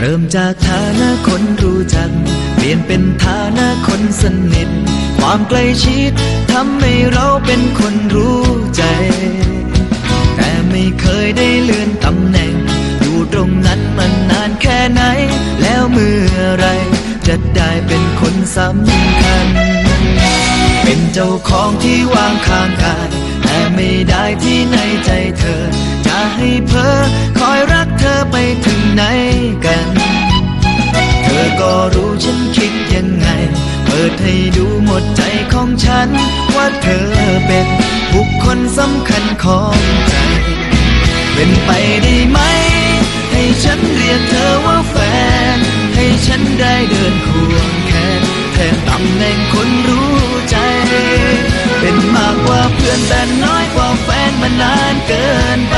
เริ่มจากฐานะคนรู้จัก เปลี่ยนเป็นฐานะคนสนิท ความใกล้ชิดทำให้เราเป็นคนรู้ใจ แต่ไม่เคยได้เลื่อนตำแหน่ง อยู่ตรงนั้นมานานแค่ไหน แล้วเมื่อไรจะได้เป็นคนสำคัญ เป็นเจ้าของที่วางข้างกาย แต่ไม่ได้ที่ในใจเธอ ก็รู้ฉันคิดยังไง เปิดให้ดูหมดใจของฉัน ว่าเธอเป็นบุคคลสำคัญของใจ เป็นไปได้ไหม ให้ฉันเรียกเธอว่าแฟน ให้ฉันได้เดินควงแขนแทนตำแหน่งคนรู้ใจ เป็นมากกว่าเพื่อนแต่น้อยกว่าแฟนมานานเกินไป